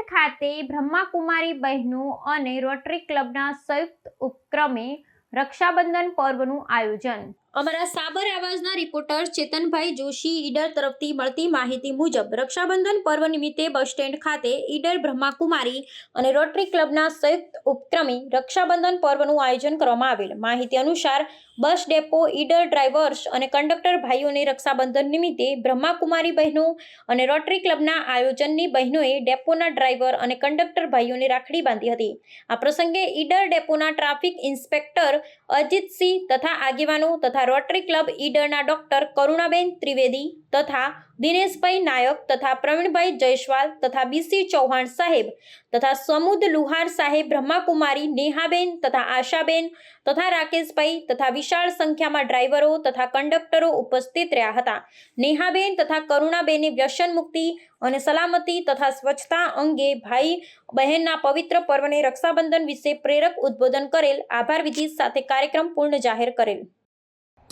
ખાતે બ્રહ્માકુમારી બહેનો અને રોટરી ક્લબના સંયુક્ત ઉપક્રમે રક્ષાબંધન પર્વનું આયોજન. અમારા સાબર આવાજના રિપોર્ટર ચેતનભાઈ જોશી ઈડર તરફથી મળતી માહિતી મુજબ રક્ષાબંધન પર્વ નિમિત્તે બસ સ્ટેન્ડ ખાતે ઈડર બ્રહ્માકુમારી અને રોટરી ક્લબના સંયુક્ત ઉપક્રમે રક્ષાબંધન પર્વનું આયોજન કરવામાં આવેલ. માહિતી અનુસાર બસ ડેપો, ઈડર ડ્રાઈવર્સ અને કંડક્ટર ભાઈઓને રક્ષાબંધન નિમિત્તે બ્રહ્માકુમારી બહેનો અને રોટરી ક્લબના આયોજનની બહેનોએ ડેપોના ડ્રાઈવર અને કંડક્ટર ભાઈઓને રાખડી બાંધી હતી. આ પ્રસંગે ઈડર ડેપોના ટ્રાફિક ઇન્સ્પેક્ટર અજીતસિંહ તથા આગેવાનો તથા રોટરી ક્લબ ઈડરના ડોક્ટર કરુણાબેન ત્રિવેદી તથા દિનેશભાઈ નાયક તથા પ્રવીણભાઈ જયસ્વાલ તથા બીસી ચૌહાણ સાહેબ તથા સમુદ લુહાર સાહેબ, બ્રહ્માકુમારી, નેહાબેન તથા આશાબેન તથા રાકેશભાઈ તથા વિશાળ સંખ્યામાં ડ્રાઈવરો તથા કંડક્ટરો ઉપસ્થિત રહ્યા હતા. નેહાબેન તથા કરુણાબેને વ્યસન મુક્તિ અને સલામતી તથા સ્વચ્છતા અંગે ભાઈ બહેનના પવિત્ર પર્વને રક્ષાબંધન વિશે પ્રેરક ઉદ્બોધન કરેલ આભાર વિધિ સાથે કાર્યક્રમ પૂર્ણ જાહેર કરેલ.